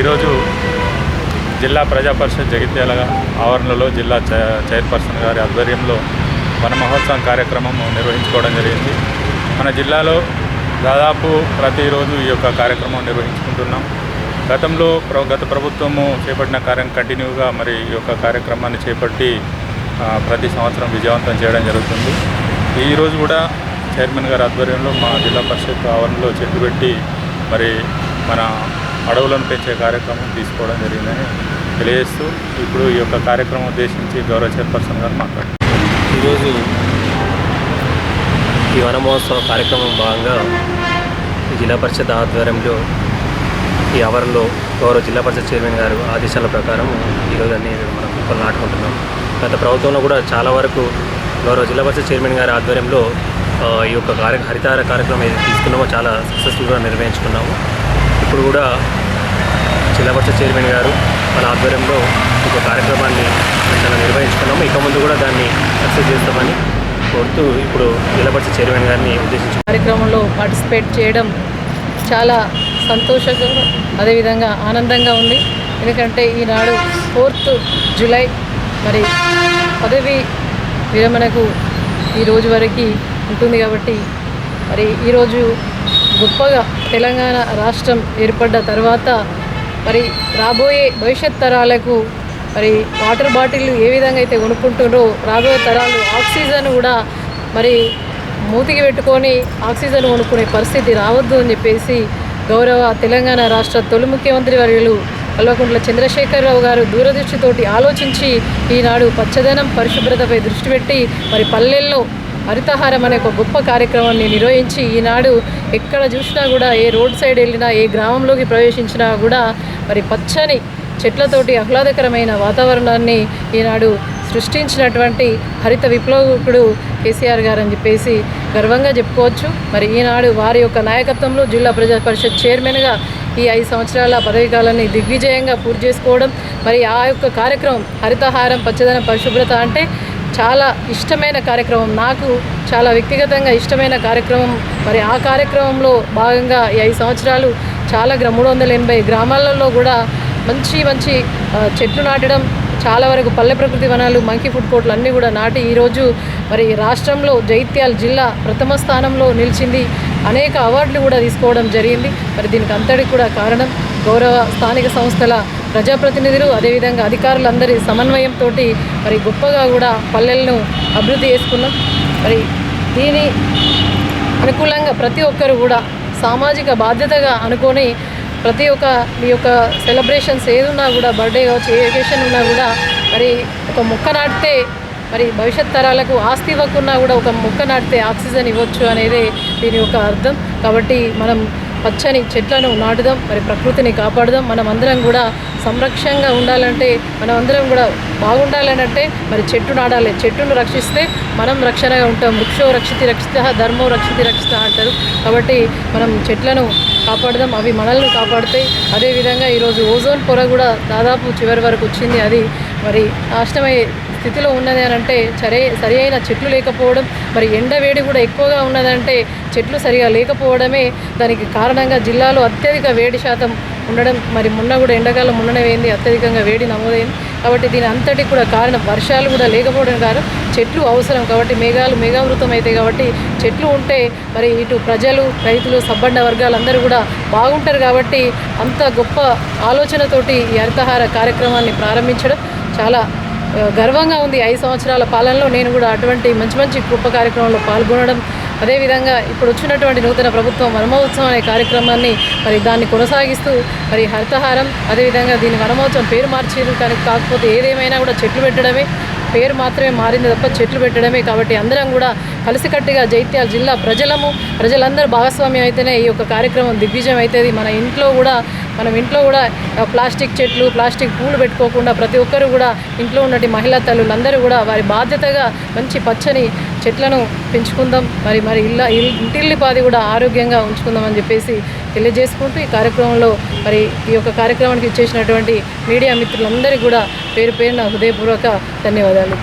ఈరోజు జిల్లా ప్రజా పరిషత్ జగిత్యాల ఆవరణలో జిల్లా చై- చైర్పర్సన్ గారి ఆధ్వర్యంలో వన మహోత్సవం కార్యక్రమం నిర్వహించుకోవడం జరిగింది. మన జిల్లాలో దాదాపు ప్రతిరోజు ఈ యొక్క కార్యక్రమం నిర్వహించుకుంటున్నాం. గతంలో ప్ర- గత ప్రభుత్వము చేపట్టిన కార్యం కంటిన్యూగా మరి ఈ యొక్క కార్యక్రమాన్ని చేపట్టి ప్రతి సంవత్సరం విజయవంతం చేయడం జరుగుతుంది. ఈరోజు కూడా చైర్మన్ గారి ఆధ్వర్యంలో మా జిల్లా పరిషత్ ఆవరణలో చెట్టు పెట్టి మరి మన అడవులను పెంచే కార్యక్రమం తీసుకోవడం జరిగిందని తెలియజేస్తూ ఇప్పుడు ఈ యొక్క కార్యక్రమం ఉద్దేశించి గౌరవ చైర్పర్సన్ గారు మాట్లాడారు ఈరోజు ఈ వనమహోత్సవ కార్యక్రమం భాగంగా ఈ జిల్లా పరిషత్ ఆధ్వర్యంలో ఈ అవర్లో గౌరవ జిల్లా పరిషత్ చైర్మన్ గారు ఆదేశాల ప్రకారం ఈరోజు అన్ని మనం మొక్కలు నాటుకుంటున్నాం గత ప్రభుత్వంలో కూడా చాలా వరకు గౌరవ జిల్లా పరిషత్ చైర్మన్ గారి ఆధ్వర్యంలో ఈ యొక్క కార్య హరితార కార్యక్రమం ఏది తీసుకున్నామో చాలా సక్సెస్ఫుల్గా నిర్వహించుకున్నాము. ఇప్పుడు కూడా జిల్లా పరిషత్ చైర్మన్ గారు వాళ్ళ ఆధ్వర్యంలో ఒక కార్యక్రమాన్ని చాలా నిర్వహించుకున్నాము. ఇక ముందు కూడా దాన్ని సక్సెస్ చేస్తామని కోరుతూ ఇప్పుడు జిల్లా పరిషత్ చైర్మన్ గారిని ఉద్దేశించి కార్యక్రమంలో పార్టిసిపేట్ చేయడం చాలా సంతోషంగా అదేవిధంగా ఆనందంగా ఉంది. ఎందుకంటే ఈనాడు ఫోర్త్ జూలై మరి పదవి విరమణకు ఈ రోజు వరకు ఉంటుంది కాబట్టి మరి ఈరోజు గొప్పగా తెలంగాణ రాష్ట్రం ఏర్పడ్డ తర్వాత మరి రాబోయే భవిష్యత్ తరాలకు మరి వాటర్ బాటిల్ ఏ విధంగా అయితే కొనుక్కుంటున్నారో రాబోయే తరాలు ఆక్సిజన్ కూడా మరి మూతికి పెట్టుకొని ఆక్సిజన్ కొనుక్కునే పరిస్థితి రావద్దు అని చెప్పేసి గౌరవ తెలంగాణ రాష్ట్ర తొలి ముఖ్యమంత్రి వర్యులు కల్వకుంట్ల చంద్రశేఖరరావు గారు దూరదృష్టితోటి ఆలోచించి ఈనాడు పచ్చదనం పరిశుభ్రతపై దృష్టి పెట్టి మరి పల్లెల్లో హరితహారం అనే ఒక గొప్ప కార్యక్రమాన్ని నిర్వహించి ఈనాడు ఎక్కడ చూసినా కూడా ఏ రోడ్ సైడ్ వెళ్ళినా ఏ గ్రామంలోకి ప్రవేశించినా కూడా మరి పచ్చని చెట్లతోటి ఆహ్లాదకరమైన వాతావరణాన్ని ఈనాడు సృష్టించినటువంటి హరిత విప్లవకుడు కేసీఆర్ గారు అని చెప్పేసి గర్వంగా చెప్పుకోవచ్చు. మరి ఈనాడు వారి యొక్క నాయకత్వంలో జిల్లా ప్రజా పరిషత్ చైర్మన్గా ఈ ఐదు సంవత్సరాల పదవి కాలాన్ని దిగ్విజయంగా పూర్తి చేసుకోవడం మరి ఆ యొక్క కార్యక్రమం హరితహారం పచ్చదనం పరిశుభ్రత అంటే చాలా ఇష్టమైన కార్యక్రమం. నాకు చాలా వ్యక్తిగతంగా ఇష్టమైన కార్యక్రమం. మరి ఆ కార్యక్రమంలో భాగంగా ఈ ఐదు సంవత్సరాలు చాలా మూడు వందల ఎనభై గ్రామాలలో కూడా మంచి మంచి చెట్లు నాటడం చాలా వరకు పల్లె ప్రకృతి వనాలు మంకీ ఫుడ్ కోర్ట్లు అన్నీ కూడా నాటి ఈరోజు మరి రాష్ట్రంలో జైత్యాల జిల్లా ప్రథమ స్థానంలో నిలిచింది. అనేక అవార్డులు కూడా తీసుకోవడం జరిగింది. మరి దీనికి అంతటికి కూడా కారణం గౌరవ స్థానిక సంస్థల ప్రజాప్రతినిధులు అదేవిధంగా అధికారులందరి సమన్వయంతో మరి గొప్పగా కూడా పల్లెలను అభివృద్ధి చేసుకున్నాం. మరి దీని అనుకూలంగా ప్రతి ఒక్కరు కూడా సామాజిక బాధ్యతగా అనుకొని ప్రతి ఒక్క మీ యొక్క సెలబ్రేషన్స్ ఏదున్నా కూడా బర్త్డే కావచ్చు ఏ ఒకేషన్ ఉన్నా కూడా మరి ఒక మొక్క నాటితే మరి భవిష్యత్ తరాలకు ఆస్తి ఇవ్వకున్నా కూడా ఒక మొక్క నాటితే ఆక్సిజన్ ఇవ్వచ్చు అనేది దీని యొక్క అర్థం. కాబట్టి మనం పచ్చని చెట్లను నాటుదాం మరి ప్రకృతిని కాపాడుదాం. మనం అందరం కూడా సంరక్షంగా ఉండాలంటే మనం అందరం కూడా బాగుండాలనంటే మరి చెట్టు నాడాలి చెట్టును రక్షిస్తే మనం రక్షణగా ఉంటాం. వృక్షో రక్షితి రక్షిత ధర్మో రక్షితి రక్షిత అంటారు. కాబట్టి మనం చెట్లను కాపాడదాం. అవి మనల్ని కాపాడుతాయి. అదేవిధంగా ఈరోజు ఓజోన్ పొర కూడా దాదాపు చివరి వరకు వచ్చింది. అది మరి నాశనమయ్యే స్థితిలో ఉన్నది అని అంటే సరే సరి అయిన చెట్లు లేకపోవడం మరి ఎండ వేడి కూడా ఎక్కువగా ఉన్నదంటే చెట్లు సరిగా లేకపోవడమే దానికి కారణంగా జిల్లాలో అత్యధిక వేడి శాతం ఉండడం మరి మొన్న కూడా ఎండాకాలం మొన్ననే వేయింది అత్యధికంగా వేడి నమోదైంది. కాబట్టి దీని అంతటికి కూడా కారణం వర్షాలు కూడా లేకపోవడం కాదు చెట్లు అవసరం కాబట్టి మేఘాలు మేఘావృతం అవుతాయి కాబట్టి చెట్లు ఉంటే మరి ఇటు ప్రజలు రైతులు సబ్బండ వర్గాలు అందరూ కూడా బాగుంటారు కాబట్టి అంత గొప్ప ఆలోచనతోటి ఈ హరితహార కార్యక్రమాన్ని ప్రారంభించడం చాలా గర్వంగా ఉంది ఐదు సంవత్సరాల పాలనలో. నేను కూడా అటువంటి మంచి మంచి గొప్ప కార్యక్రమంలో పాల్గొనడం అదేవిధంగా ఇప్పుడు వచ్చినటువంటి నూతన ప్రభుత్వం వనమహోత్సవం అనే కార్యక్రమాన్ని మరి దాన్ని కొనసాగిస్తూ మరి హరితహారం అదేవిధంగా దీని వనమహోత్సవం పేరు మార్చేది కానీ కాకపోతే ఏదేమైనా కూడా చెట్లు పెట్టడమే. పేరు మాత్రమే మారింది తప్ప చెట్లు పెట్టడమే. కాబట్టి అందరం కూడా కలిసికట్టుగా జైత్యాల జిల్లా ప్రజలము ప్రజలందరూ భాగస్వామ్యం అయితేనే ఈ యొక్క కార్యక్రమం దిగ్విజయం అవుతుంది మన ఇంట్లో కూడా మనం ఇంట్లో కూడా ప్లాస్టిక్ చెట్లు ప్లాస్టిక్ పూలు పెట్టుకోకుండా ప్రతి ఒక్కరు కూడా ఇంట్లో ఉన్నటి మహిళా తల్లులందరూ కూడా వారి బాధ్యతగా మంచి పచ్చని చెట్లను పెంచుకుందాం. మరి మరి ఇళ్ళ ఇంటిల్లి ఇంటిల్లిపాది కూడా ఆరోగ్యంగా ఉంచుకుందాం అని చెప్పేసి తెలియజేసుకుంటూ ఈ కార్యక్రమంలో మరి ఈ యొక్క కార్యక్రమానికి ఇచ్చేసినటువంటి మీడియా మిత్రులందరికీ కూడా పేరు పేరున హృదయపూర్వక ధన్యవాదాలు.